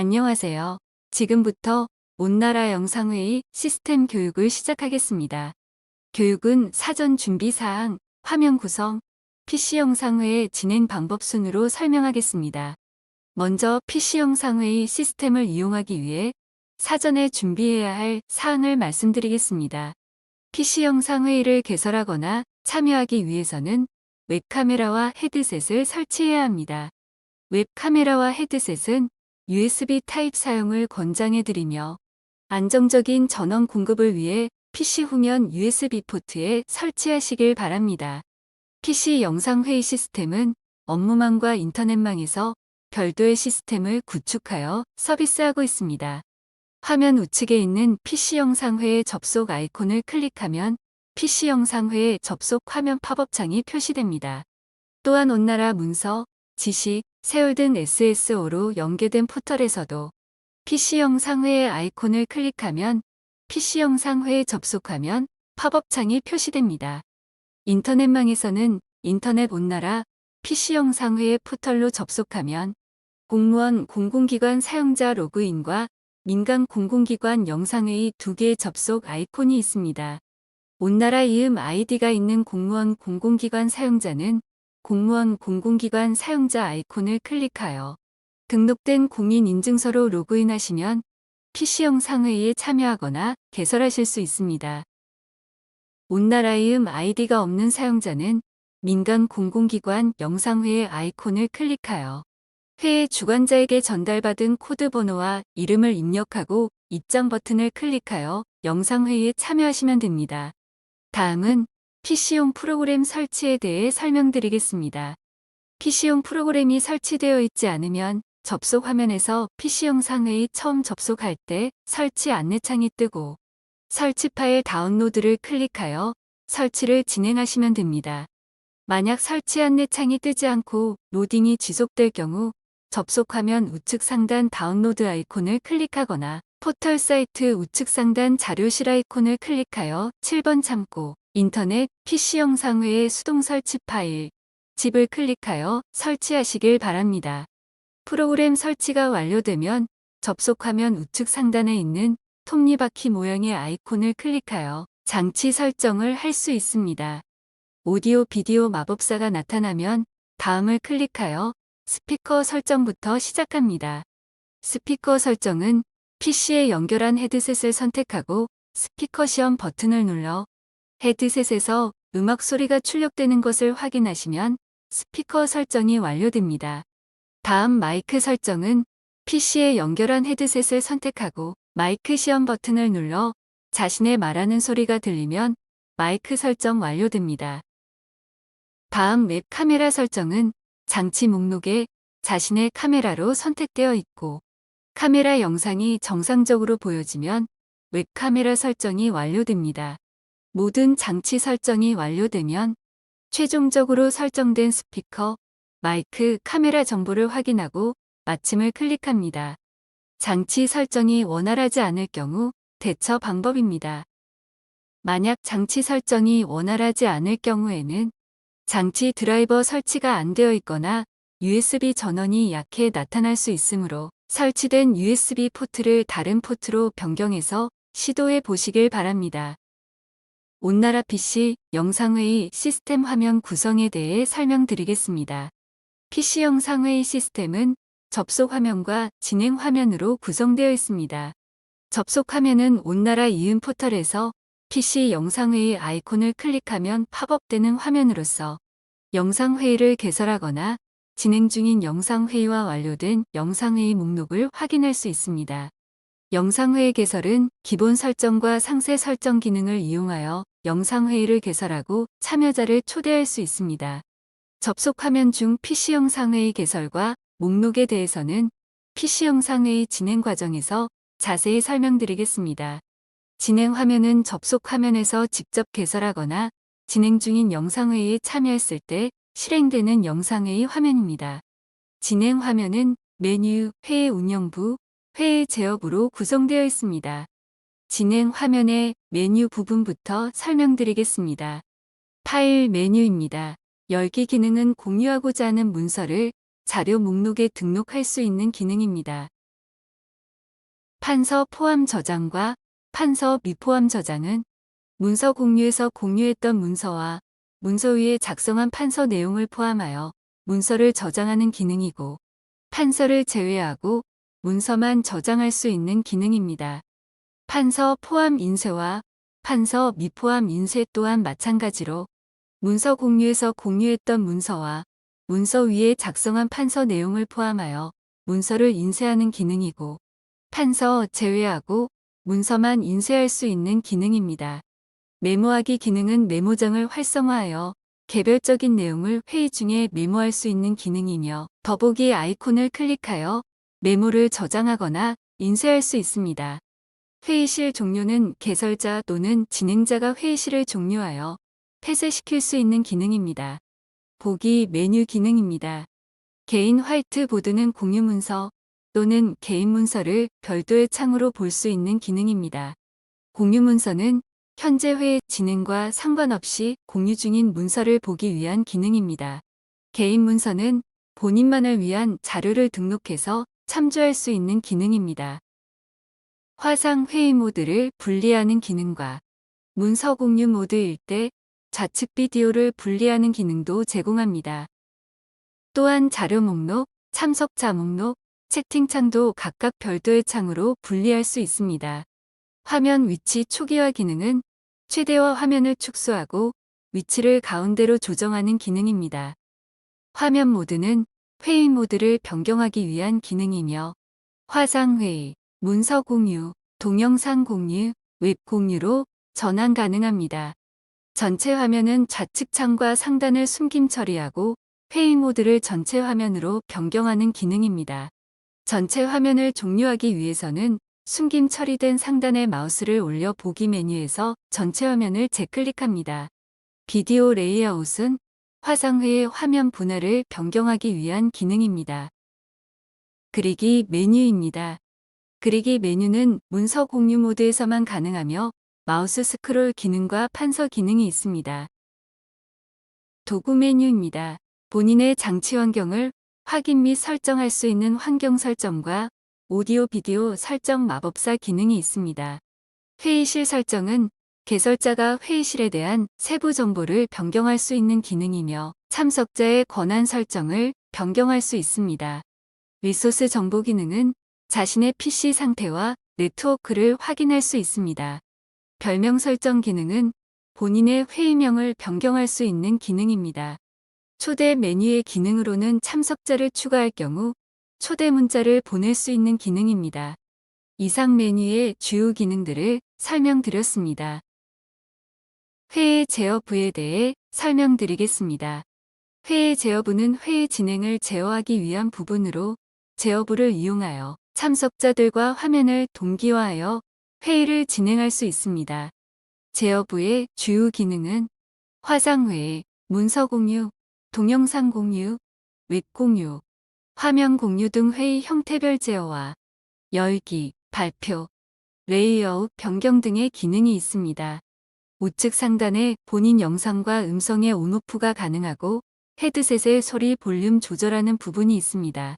안녕하세요. 지금부터 온나라 영상회의 시스템 교육을 시작하겠습니다. 교육은 사전 준비 사항, 화면 구성, PC 영상회의 진행 방법 순으로 설명하겠습니다. 먼저 PC 영상회의 시스템을 이용하기 위해 사전에 준비해야 할 사항을 말씀드리겠습니다. PC 영상회의를 개설하거나 참여하기 위해서는 웹카메라와 헤드셋을 설치해야 합니다. 웹카메라와 헤드셋은 USB 타입 사용을 권장해드리며 안정적인 전원 공급을 위해 PC 후면 USB 포트에 설치하시길 바랍니다. PC 영상회의 시스템은 업무망과 인터넷망에서 별도의 시스템을 구축하여 서비스하고 있습니다. 화면 우측에 있는 PC 영상회의 접속 아이콘을 클릭하면 PC 영상회의 접속 화면 팝업창이 표시됩니다. 또한 온나라 문서, 지식, 등 SSO로 연계된 포털에서도 PC 영상회의 아이콘을 클릭하면 PC 영상회에 접속하면 팝업창이 표시됩니다. 인터넷망에서는 인터넷 온나라 PC 영상회의 포털로 접속하면 공무원 공공기관 사용자 로그인과 민간 공공기관 영상회의 두 개의 접속 아이콘이 있습니다. 온나라 이음 아이디가 있는 공무원 공공기관 사용자는 공무원 공공기관 사용자 아이콘을 클릭하여 등록된 공인인증서로 로그인하시면 PC 영상회의에 참여하거나 개설하실 수 있습니다. 온나라이음 아이디가 없는 사용자는 민간 공공기관 영상회의 아이콘을 클릭하여 회의 주관자에게 전달받은 코드 번호와 이름을 입력하고 입장 버튼을 클릭하여 영상회의에 참여하시면 됩니다. 다음은 PC용 프로그램 설치에 대해 설명드리겠습니다. PC용 프로그램이 설치되어 있지 않으면 접속 화면에서 PC 영상회의 처음 접속할 때 설치 안내창이 뜨고 설치 파일 다운로드를 클릭하여 설치를 진행하시면 됩니다. 만약 설치 안내창이 뜨지 않고 로딩이 지속될 경우 접속 화면 우측 상단 다운로드 아이콘을 클릭하거나 포털 사이트 우측 상단 자료실 아이콘을 클릭하여 7번 참고 인터넷 PC 영상회의 수동 설치 파일 집을 클릭하여 설치하시길 바랍니다. 프로그램 설치가 완료되면 접속 화면 우측 상단에 있는 톱니바퀴 모양의 아이콘을 클릭하여 장치 설정을 할 수 있습니다. 오디오 비디오 마법사가 나타나면 다음을 클릭하여 스피커 설정부터 시작합니다. 스피커 설정은 PC에 연결한 헤드셋을 선택하고 스피커 시험 버튼을 눌러 헤드셋에서 음악 소리가 출력되는 것을 확인하시면 스피커 설정이 완료됩니다. 다음 마이크 설정은 PC에 연결한 헤드셋을 선택하고 마이크 시험 버튼을 눌러 자신의 말하는 소리가 들리면 마이크 설정 완료됩니다. 다음 웹 카메라 설정은 장치 목록에 자신의 카메라로 선택되어 있고 카메라 영상이 정상적으로 보여지면 웹 카메라 설정이 완료됩니다. 모든 장치 설정이 완료되면 최종적으로 설정된 스피커, 마이크, 카메라 정보를 확인하고 마침을 클릭합니다. 장치 설정이 원활하지 않을 경우 대처 방법입니다. 만약 장치 설정이 원활하지 않을 경우에는 장치 드라이버 설치가 안 되어 있거나 USB 전원이 약해 나타날 수 있으므로 설치된 USB 포트를 다른 포트로 변경해서 시도해 보시길 바랍니다. 온나라 PC 영상회의 시스템 화면 구성에 대해 설명드리겠습니다. PC 영상회의 시스템은 접속 화면과 진행 화면으로 구성되어 있습니다. 접속 화면은 온나라 이음 포털에서 PC 영상회의 아이콘을 클릭하면 팝업되는 화면으로서 영상회의를 개설하거나 진행 중인 영상회의와 완료된 영상회의 목록을 확인할 수 있습니다. 영상회의 개설은 기본 설정과 상세 설정 기능을 이용하여 영상회의를 개설하고 참여자를 초대할 수 있습니다. 접속 화면 중 PC 영상회의 개설과 목록에 대해서는 PC 영상회의 진행 과정에서 자세히 설명드리겠습니다. 진행 화면은 접속 화면에서 직접 개설하거나 진행 중인 영상회의에 참여했을 때 실행되는 영상회의 화면입니다. 진행 화면은 메뉴, 회의 운영부, 회의 제어부로 구성되어 있습니다. 진행 화면의 메뉴 부분부터 설명드리겠습니다. 파일 메뉴입니다. 열기 기능은 공유하고자 하는 문서를 자료 목록에 등록할 수 있는 기능입니다. 판서 포함 저장과 판서 미포함 저장은 문서 공유에서 공유했던 문서와 문서 위에 작성한 판서 내용을 포함하여 문서를 저장하는 기능이고 판서를 제외하고 문서만 저장할 수 있는 기능입니다. 판서 포함 인쇄와 판서 미포함 인쇄 또한 마찬가지로 문서 공유에서 공유했던 문서와 문서 위에 작성한 판서 내용을 포함하여 문서를 인쇄하는 기능이고 판서 제외하고 문서만 인쇄할 수 있는 기능입니다. 메모하기 기능은 메모장을 활성화하여 개별적인 내용을 회의 중에 메모할 수 있는 기능이며 더보기 아이콘을 클릭하여 메모를 저장하거나 인쇄할 수 있습니다. 회의실 종료는 개설자 또는 진행자가 회의실을 종료하여 폐쇄시킬 수 있는 기능입니다. 보기 메뉴 기능입니다. 개인 화이트보드는 공유 문서 또는 개인 문서를 별도의 창으로 볼 수 있는 기능입니다. 공유 문서는 현재 회의 진행과 상관없이 공유 중인 문서를 보기 위한 기능입니다. 개인 문서는 본인만을 위한 자료를 등록해서 참조할 수 있는 기능입니다. 화상 회의 모드를 분리하는 기능과 문서 공유 모드일 때 좌측 비디오를 분리하는 기능도 제공합니다. 또한 자료 목록, 참석자 목록, 채팅창도 각각 별도의 창으로 분리할 수 있습니다. 화면 위치 초기화 기능은 최대화 화면을 축소하고 위치를 가운데로 조정하는 기능입니다. 화면 모드는 회의 모드를 변경하기 위한 기능이며 화상 회의, 문서 공유, 동영상 공유, 웹 공유로 전환 가능합니다. 전체 화면은 좌측 창과 상단을 숨김 처리하고 회의 모드를 전체 화면으로 변경하는 기능입니다. 전체 화면을 종료하기 위해서는 숨김 처리된 상단의 마우스를 올려 보기 메뉴에서 전체 화면을 재클릭합니다. 비디오 레이아웃은 화상회의 화면 분할을 변경하기 위한 기능입니다. 그리기 메뉴입니다. 그리기 메뉴는 문서 공유 모드에서만 가능하며 마우스 스크롤 기능과 판서 기능이 있습니다. 도구 메뉴입니다. 본인의 장치 환경을 확인 및 설정할 수 있는 환경 설정과 오디오 비디오 설정 마법사 기능이 있습니다. 회의실 설정은 개설자가 회의실에 대한 세부 정보를 변경할 수 있는 기능이며 참석자의 권한 설정을 변경할 수 있습니다. 리소스 정보 기능은 자신의 PC 상태와 네트워크를 확인할 수 있습니다. 별명 설정 기능은 본인의 회의명을 변경할 수 있는 기능입니다. 초대 메뉴의 기능으로는 참석자를 추가할 경우 초대 문자를 보낼 수 있는 기능입니다. 이상 메뉴의 주요 기능들을 설명드렸습니다. 회의 제어부에 대해 설명드리겠습니다. 회의 제어부는 회의 진행을 제어하기 위한 부분으로 제어부를 이용하여 참석자들과 화면을 동기화하여 회의를 진행할 수 있습니다. 제어부의 주요 기능은 화상회의, 문서 공유, 동영상 공유, 웹 공유, 화면 공유 등 회의 형태별 제어와 열기, 발표, 레이아웃 변경 등의 기능이 있습니다. 우측 상단에 본인 영상과 음성의 온오프가 가능하고 헤드셋의 소리 볼륨 조절하는 부분이 있습니다.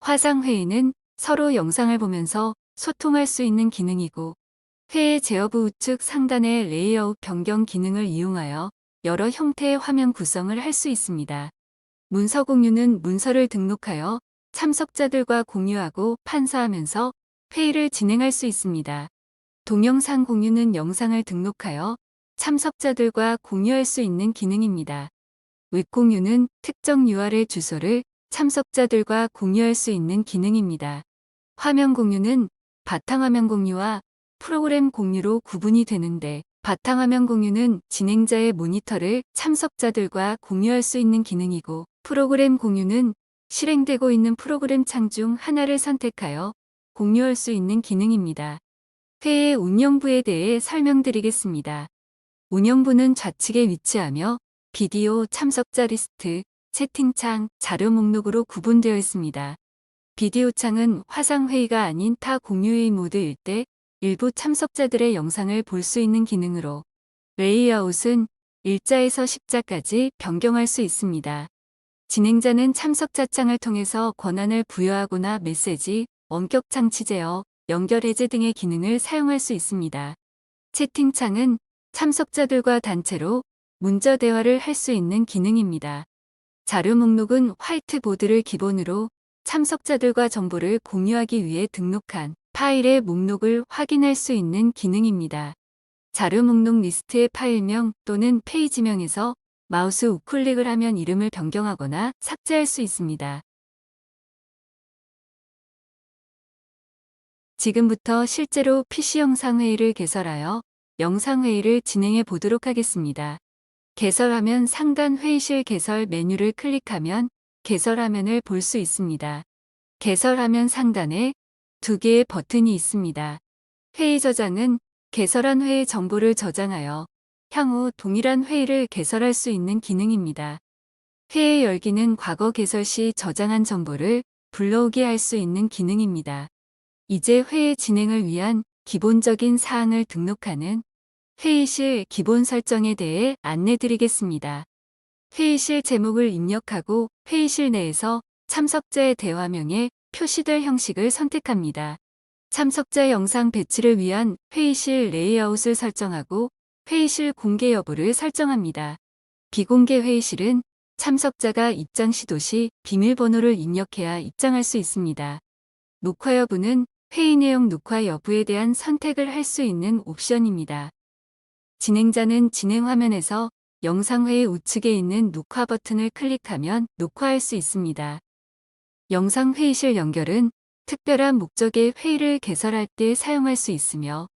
화상회의는 서로 영상을 보면서 소통할 수 있는 기능이고 회의 제어부 우측 상단의 레이아웃 변경 기능을 이용하여 여러 형태의 화면 구성을 할 수 있습니다. 문서 공유는 문서를 등록하여 참석자들과 공유하고 판사하면서 회의를 진행할 수 있습니다. 동영상 공유는 영상을 등록하여 참석자들과 공유할 수 있는 기능입니다. 웹 공유는 특정 URL 주소를 참석자들과 공유할 수 있는 기능입니다. 화면 공유는 바탕화면 공유와 프로그램 공유로 구분이 되는데 바탕화면 공유는 진행자의 모니터를 참석자들과 공유할 수 있는 기능이고 프로그램 공유는 실행되고 있는 프로그램 창 중 하나를 선택하여 공유할 수 있는 기능입니다. 회의 운영부에 대해 설명드리겠습니다. 운영부는 좌측에 위치하며 비디오 참석자 리스트, 채팅창, 자료 목록으로 구분되어 있습니다. 비디오 창은 화상회의가 아닌 타 공유회의 모드일 때 일부 참석자들의 영상을 볼 수 있는 기능으로 레이아웃은 일자에서 십자까지 변경할 수 있습니다. 진행자는 참석자 창을 통해서 권한을 부여하거나 메시지, 원격 장치 제어, 연결 해제 등의 기능을 사용할 수 있습니다. 채팅창은 참석자들과 단체로 문자 대화를 할 수 있는 기능입니다. 자료 목록은 화이트보드를 기본으로 참석자들과 정보를 공유하기 위해 등록한 파일의 목록을 확인할 수 있는 기능입니다. 자료 목록 리스트의 파일명 또는 페이지명에서 마우스 우클릭을 하면 이름을 변경하거나 삭제할 수 있습니다. 지금부터 실제로 PC 영상 회의를 개설하여 영상회의를 진행해 보도록 하겠습니다. 개설하면 상단 회의실 개설 메뉴를 클릭하면 개설 화면을 볼 수 있습니다. 개설 화면 상단에 두 개의 버튼이 있습니다. 회의 저장은 개설한 회의 정보를 저장하여 향후 동일한 회의를 개설할 수 있는 기능입니다. 회의 열기는 과거 개설 시 저장한 정보를 불러오게 할 수 있는 기능입니다. 이제 회의 진행을 위한 기본적인 사항을 등록하는 회의실 기본 설정에 대해 안내 드리겠습니다. 회의실 제목을 입력하고 회의실 내에서 참석자의 대화명에 표시될 형식을 선택합니다. 참석자 영상 배치를 위한 회의실 레이아웃을 설정하고 회의실 공개 여부를 설정합니다. 비공개 회의실은 참석자가 입장 시도 시 비밀번호를 입력해야 입장할 수 있습니다. 녹화 여부는 회의 내용 녹화 여부에 대한 선택을 할 수 있는 옵션입니다. 진행자는 진행 화면에서 영상회의 우측에 있는 녹화 버튼을 클릭하면 녹화할 수 있습니다. 영상회의실 연결은 특별한 목적의 회의를 개설할 때 사용할 수 있으며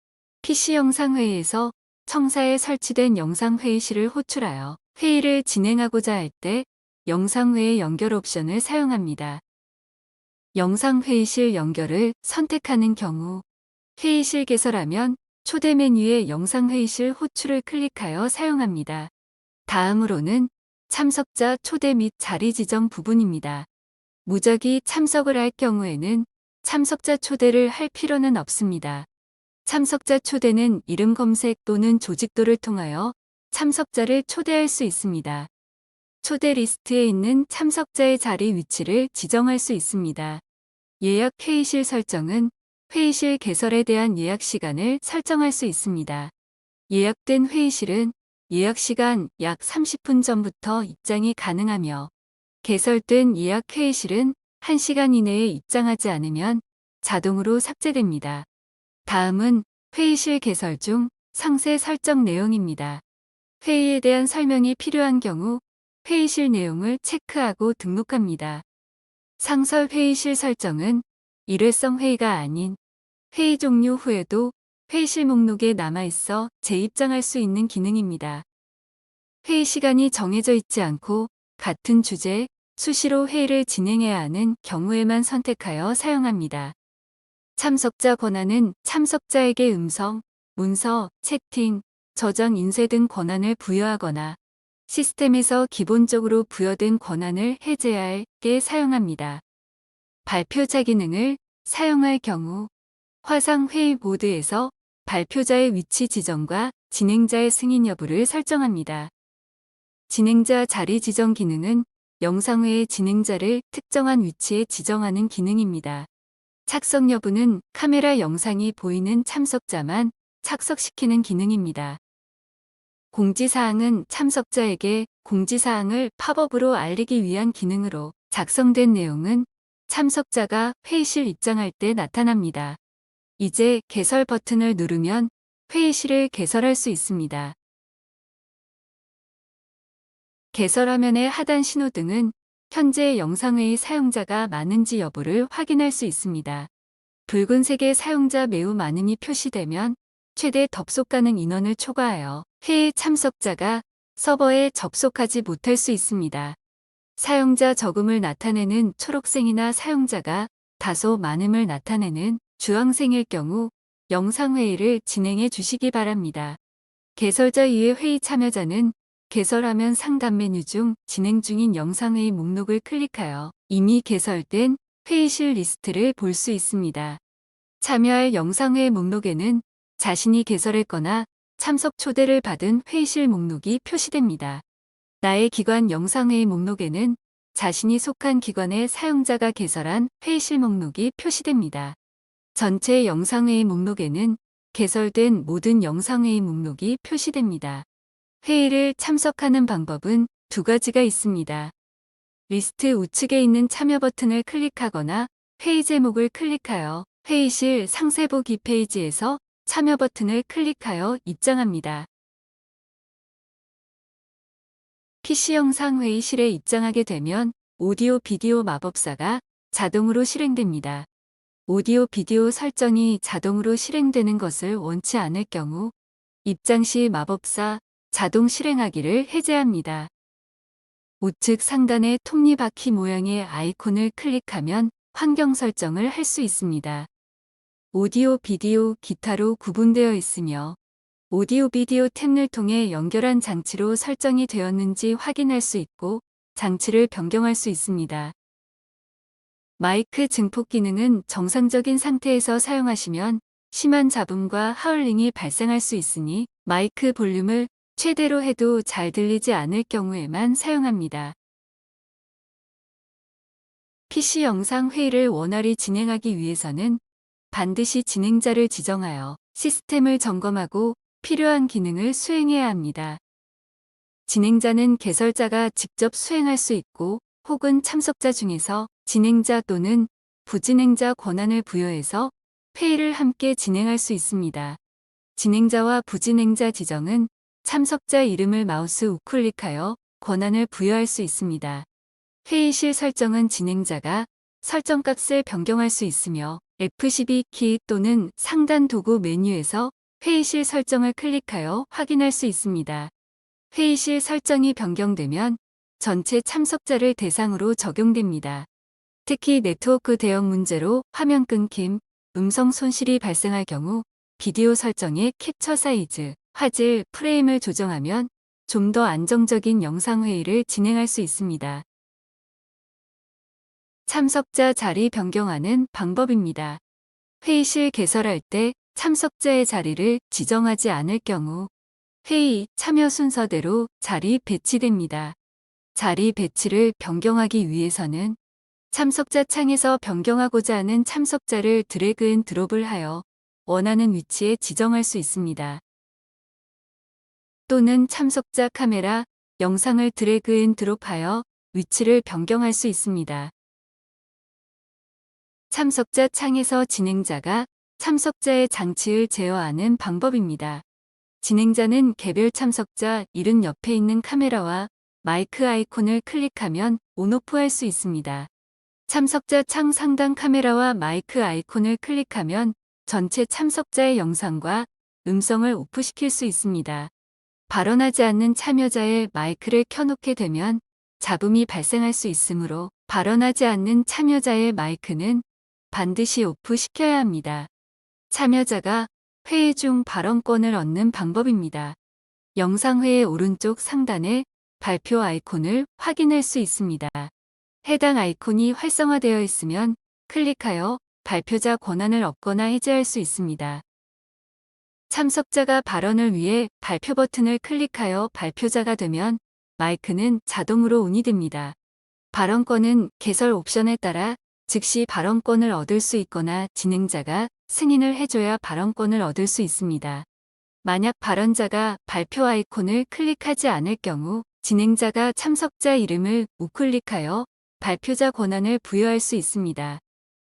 PC 영상회의에서 청사에 설치된 영상회의실을 호출하여 회의를 진행하고자 할 때 영상회의 연결 옵션을 사용합니다. 영상회의실 연결을 선택하는 경우 회의실 개설하면 초대 메뉴의 영상 회의실 호출을 클릭하여 사용합니다. 다음으로는 참석자 초대 및 자리 지정 부분입니다. 무작위 참석을 할 경우에는 참석자 초대를 할 필요는 없습니다. 참석자 초대는 이름 검색 또는 조직도를 통하여 참석자를 초대할 수 있습니다. 초대 리스트에 있는 참석자의 자리 위치를 지정할 수 있습니다. 예약 회의실 설정은 회의실 개설에 대한 예약 시간을 설정할 수 있습니다. 예약된 회의실은 예약 시간 약 30분 전부터 입장이 가능하며 개설된 예약 회의실은 1시간 이내에 입장하지 않으면 자동으로 삭제됩니다. 다음은 회의실 개설 중 상세 설정 내용입니다. 회의에 대한 설명이 필요한 경우 회의실 내용을 체크하고 등록합니다. 상설 회의실 설정은 일회성 회의가 아닌 회의 종료 후에도 회의실 목록에 남아있어 재입장할 수 있는 기능입니다. 회의 시간이 정해져 있지 않고 같은 주제, 수시로 회의를 진행해야 하는 경우에만 선택하여 사용합니다. 참석자 권한은 참석자에게 음성, 문서, 채팅, 저장 인쇄 등 권한을 부여하거나 시스템에서 기본적으로 부여된 권한을 해제할 때 사용합니다. 발표자 기능을 사용할 경우 화상 회의 모드에서 발표자의 위치 지정과 진행자의 승인 여부를 설정합니다. 진행자 자리 지정 기능은 영상회의 진행자를 특정한 위치에 지정하는 기능입니다. 착석 여부는 카메라 영상이 보이는 참석자만 착석시키는 기능입니다. 공지사항은 참석자에게 공지사항을 팝업으로 알리기 위한 기능으로 작성된 내용은 참석자가 회의실 입장할 때 나타납니다. 이제 개설 버튼을 누르면 회의실을 개설할 수 있습니다. 개설 화면의 하단 신호등은 현재 영상회의 사용자가 많은지 여부를 확인할 수 있습니다. 붉은색의 사용자 매우 많음이 표시되면 최대 접속 가능 인원을 초과하여 회의 참석자가 서버에 접속하지 못할 수 있습니다. 사용자 적음을 나타내는 초록색이나 사용자가 다소 많음을 나타내는 주황색일 경우 영상회의를 진행해 주시기 바랍니다. 개설자 이외 회의 참여자는 개설하면 상단 메뉴 중 진행 중인 영상회의 목록을 클릭하여 이미 개설된 회의실 리스트를 볼 수 있습니다. 참여할 영상회의 목록에는 자신이 개설했거나 참석 초대를 받은 회의실 목록이 표시됩니다. 나의 기관 영상회의 목록에는 자신이 속한 기관의 사용자가 개설한 회의실 목록이 표시됩니다. 전체 영상회의 목록에는 개설된 모든 영상회의 목록이 표시됩니다. 회의를 참석하는 방법은 두 가지가 있습니다. 리스트 우측에 있는 참여 버튼을 클릭하거나 회의 제목을 클릭하여 회의실 상세 보기 페이지에서 참여 버튼을 클릭하여 입장합니다. PC 영상 회의실에 입장하게 되면 오디오 비디오 마법사가 자동으로 실행됩니다. 오디오 비디오 설정이 자동으로 실행되는 것을 원치 않을 경우 입장 시 마법사 자동 실행하기를 해제합니다. 우측 상단의 톱니바퀴 모양의 아이콘을 클릭하면 환경 설정을 할 수 있습니다. 오디오, 비디오, 기타로 구분되어 있으며 오디오 비디오 탭을 통해 연결한 장치로 설정이 되었는지 확인할 수 있고 장치를 변경할 수 있습니다. 마이크 증폭 기능은 정상적인 상태에서 사용하시면 심한 잡음과 하울링이 발생할 수 있으니 마이크 볼륨을 최대로 해도 잘 들리지 않을 경우에만 사용합니다. PC 영상 회의를 원활히 진행하기 위해서는 반드시 진행자를 지정하여 시스템을 점검하고 필요한 기능을 수행해야 합니다. 진행자는 개설자가 직접 수행할 수 있고 혹은 참석자 중에서 진행자 또는 부진행자 권한을 부여해서 회의를 함께 진행할 수 있습니다. 진행자와 부진행자 지정은 참석자 이름을 마우스 우클릭하여 권한을 부여할 수 있습니다. 회의실 설정은 진행자가 설정값을 변경할 수 있으며 F12 키 또는 상단 도구 메뉴에서 회의실 설정을 클릭하여 확인할 수 있습니다. 회의실 설정이 변경되면 전체 참석자를 대상으로 적용됩니다. 특히 네트워크 대응 문제로 화면 끊김, 음성 손실이 발생할 경우 비디오 설정의 캡처 사이즈, 화질, 프레임을 조정하면 좀 더 안정적인 영상 회의를 진행할 수 있습니다. 참석자 자리 변경하는 방법입니다. 회의실 개설할 때 참석자의 자리를 지정하지 않을 경우 회의 참여 순서대로 자리 배치됩니다. 자리 배치를 변경하기 위해서는 참석자 창에서 변경하고자 하는 참석자를 드래그 앤 드롭을 하여 원하는 위치에 지정할 수 있습니다. 또는 참석자 카메라, 영상을 드래그 앤 드롭하여 위치를 변경할 수 있습니다. 참석자 창에서 진행자가 참석자의 장치를 제어하는 방법입니다. 진행자는 개별 참석자 이름 옆에 있는 카메라와 마이크 아이콘을 클릭하면 온오프 할 수 있습니다. 참석자 창 상단 카메라와 마이크 아이콘을 클릭하면 전체 참석자의 영상과 음성을 오프시킬 수 있습니다. 발언하지 않는 참여자의 마이크를 켜놓게 되면 잡음이 발생할 수 있으므로 발언하지 않는 참여자의 마이크는 반드시 오프시켜야 합니다. 참여자가 회의 중 발언권을 얻는 방법입니다. 영상회의 오른쪽 상단에 발표 아이콘을 확인할 수 있습니다. 해당 아이콘이 활성화되어 있으면 클릭하여 발표자 권한을 얻거나 해제할 수 있습니다. 참석자가 발언을 위해 발표 버튼을 클릭하여 발표자가 되면 마이크는 자동으로 온이 됩니다. 발언권은 개설 옵션에 따라 즉시 발언권을 얻을 수 있거나 진행자가 승인을 해줘야 발언권을 얻을 수 있습니다. 만약 발언자가 발표 아이콘을 클릭하지 않을 경우 진행자가 참석자 이름을 우클릭하여 발표자 권한을 부여할 수 있습니다.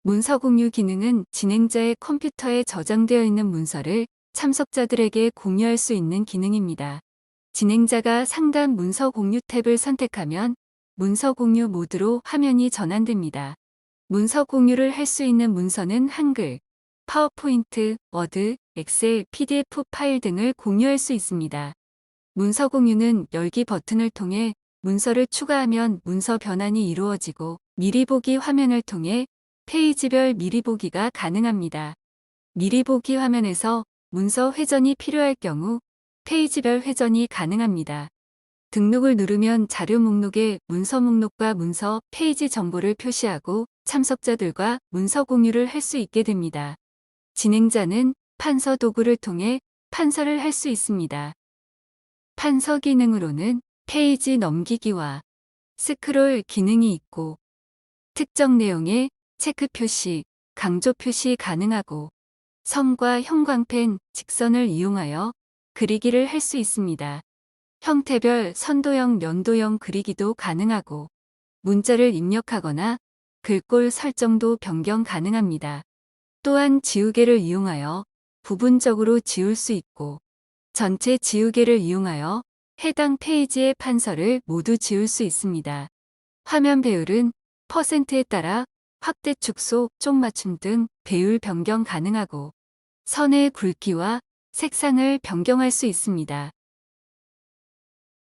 문서 공유 기능은 진행자의 컴퓨터에 저장되어 있는 문서를 참석자들에게 공유할 수 있는 기능입니다. 진행자가 상단 문서 공유 탭을 선택하면 문서 공유 모드로 화면이 전환됩니다. 문서 공유를 할 수 있는 문서는 한글, 파워포인트, 워드, 엑셀, PDF 파일 등을 공유할 수 있습니다. 문서 공유는 열기 버튼을 통해 문서를 추가하면 문서 변환이 이루어지고 미리 보기 화면을 통해 페이지별 미리 보기가 가능합니다. 미리 보기 화면에서 문서 회전이 필요할 경우 페이지별 회전이 가능합니다. 등록을 누르면 자료 목록에 문서 목록과 문서 페이지 정보를 표시하고 참석자들과 문서 공유를 할 수 있게 됩니다. 진행자는 판서 도구를 통해 판서를 할 수 있습니다. 판서 기능으로는 페이지 넘기기와 스크롤 기능이 있고 특정 내용의 체크 표시, 강조 표시 가능하고 선과 형광펜, 직선을 이용하여 그리기를 할 수 있습니다. 형태별 선도형, 면도형 그리기도 가능하고 문자를 입력하거나 글꼴 설정도 변경 가능합니다. 또한 지우개를 이용하여 부분적으로 지울 수 있고 전체 지우개를 이용하여 해당 페이지의 판서를 모두 지울 수 있습니다. 화면 배율은 퍼센트에 따라 확대 축소, 쪽 맞춤 등 배율 변경 가능하고 선의 굵기와 색상을 변경할 수 있습니다.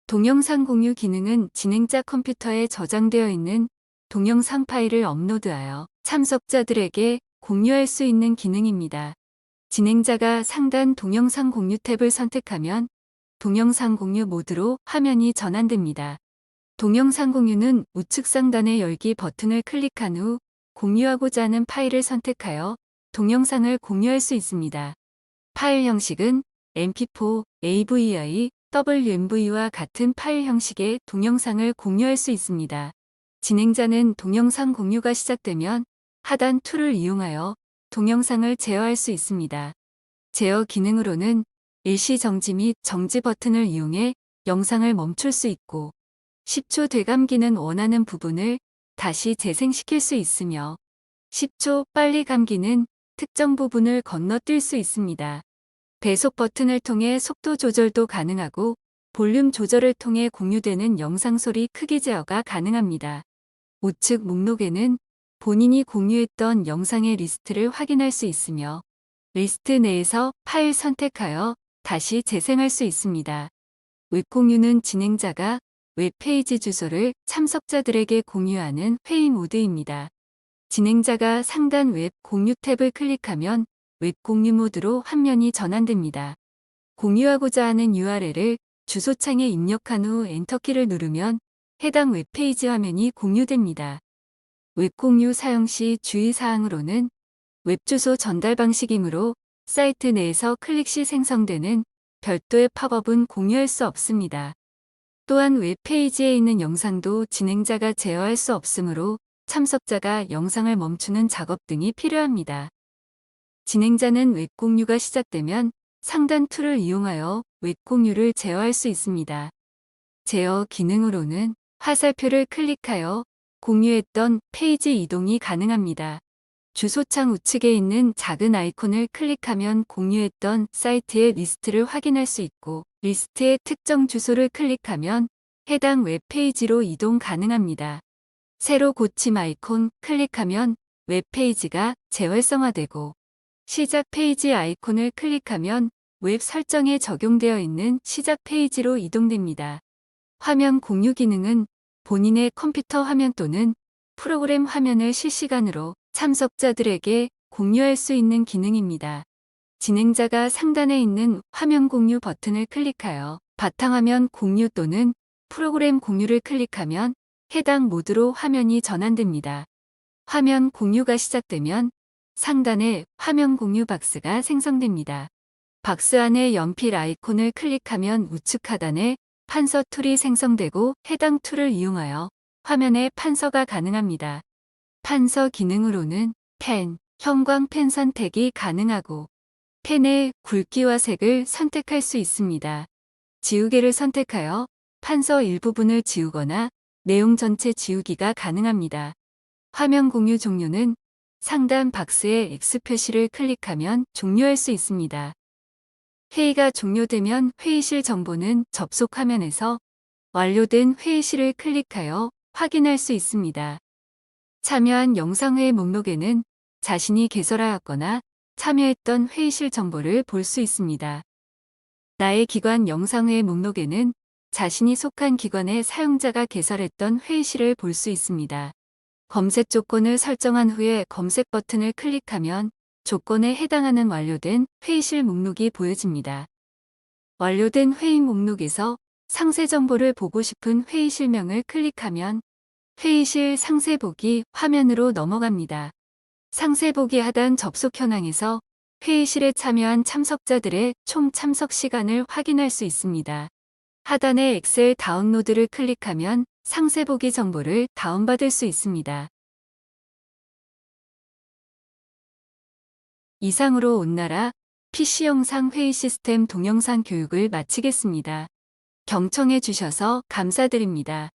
동영상 공유 기능은 진행자 컴퓨터에 저장되어 있는 동영상 파일을 업로드하여 참석자들에게 공유할 수 있는 기능입니다. 진행자가 상단 동영상 공유 탭을 선택하면 동영상 공유 모드로 화면이 전환됩니다. 동영상 공유는 우측 상단의 열기 버튼을 클릭한 후 공유하고자 하는 파일을 선택하여 동영상을 공유할 수 있습니다. 파일 형식은 mp4, AVI, WMV와 같은 파일 형식의 동영상을 공유할 수 있습니다. 진행자는 동영상 공유가 시작되면 하단 툴을 이용하여 동영상을 제어할 수 있습니다. 제어 기능으로는 일시 정지 및 정지 버튼을 이용해 영상을 멈출 수 있고 10초 되감기는 원하는 부분을 다시 재생시킬 수 있으며 10초 빨리 감기는 특정 부분을 건너뛸 수 있습니다. 배속 버튼을 통해 속도 조절도 가능하고 볼륨 조절을 통해 공유되는 영상 소리 크기 제어가 가능합니다. 우측 목록에는 본인이 공유했던 영상의 리스트를 확인할 수 있으며 리스트 내에서 파일 선택하여 다시 재생할 수 있습니다. 웹공유는 진행자가 웹페이지 주소를 참석자들에게 공유하는 회의 모드입니다. 진행자가 상단 웹 공유 탭을 클릭하면 웹 공유 모드로 화면이 전환됩니다. 공유하고자 하는 URL을 주소창에 입력한 후 엔터키를 누르면 해당 웹페이지 화면이 공유됩니다. 웹 공유 사용 시 주의사항으로는 웹 주소 전달 방식이므로 사이트 내에서 클릭 시 생성되는 별도의 팝업은 공유할 수 없습니다. 또한 웹페이지에 있는 영상도 진행자가 제어할 수 없으므로 참석자가 영상을 멈추는 작업 등이 필요합니다. 진행자는 웹 공유가 시작되면 상단 툴을 이용하여 웹 공유를 제어할 수 있습니다. 제어 기능으로는 화살표를 클릭하여 공유했던 페이지 이동이 가능합니다. 주소창 우측에 있는 작은 아이콘을 클릭하면 공유했던 사이트의 리스트를 확인할 수 있고 리스트의 특정 주소를 클릭하면 해당 웹페이지로 이동 가능합니다. 새로 고침 아이콘 클릭하면 웹페이지가 재활성화되고 시작 페이지 아이콘을 클릭하면 웹 설정에 적용되어 있는 시작 페이지로 이동됩니다. 화면 공유 기능은 본인의 컴퓨터 화면 또는 프로그램 화면을 실시간으로 참석자들에게 공유할 수 있는 기능입니다. 진행자가 상단에 있는 화면 공유 버튼을 클릭하여 바탕화면 공유 또는 프로그램 공유를 클릭하면 해당 모드로 화면이 전환됩니다. 화면 공유가 시작되면 상단에 화면 공유 박스가 생성됩니다. 박스 안에 연필 아이콘을 클릭하면 우측 하단에 판서 툴이 생성되고 해당 툴을 이용하여 화면에 판서가 가능합니다. 판서 기능으로는 펜, 형광 펜 선택이 가능하고 펜의 굵기와 색을 선택할 수 있습니다. 지우개를 선택하여 판서 일부분을 지우거나 내용 전체 지우기가 가능합니다. 화면 공유 종료는 상단 박스의 X 표시를 클릭하면 종료할 수 있습니다. 회의가 종료되면 회의실 정보는 접속 화면에서 완료된 회의실을 클릭하여 확인할 수 있습니다. 참여한 영상회의 목록에는 자신이 개설하였거나 참여했던 회의실 정보를 볼 수 있습니다. 나의 기관 영상회의 목록에는 자신이 속한 기관의 사용자가 개설했던 회의실을 볼 수 있습니다. 검색 조건을 설정한 후에 검색 버튼을 클릭하면 조건에 해당하는 완료된 회의실 목록이 보여집니다. 완료된 회의 목록에서 상세 정보를 보고 싶은 회의실명을 클릭하면 회의실 상세 보기 화면으로 넘어갑니다. 상세 보기 하단 접속 현황에서 회의실에 참여한 참석자들의 총 참석 시간을 확인할 수 있습니다. 하단의 엑셀 다운로드를 클릭하면 상세 보기 정보를 다운받을 수 있습니다. 이상으로 온나라 PC 영상 회의 시스템 동영상 교육을 마치겠습니다. 경청해 주셔서 감사드립니다.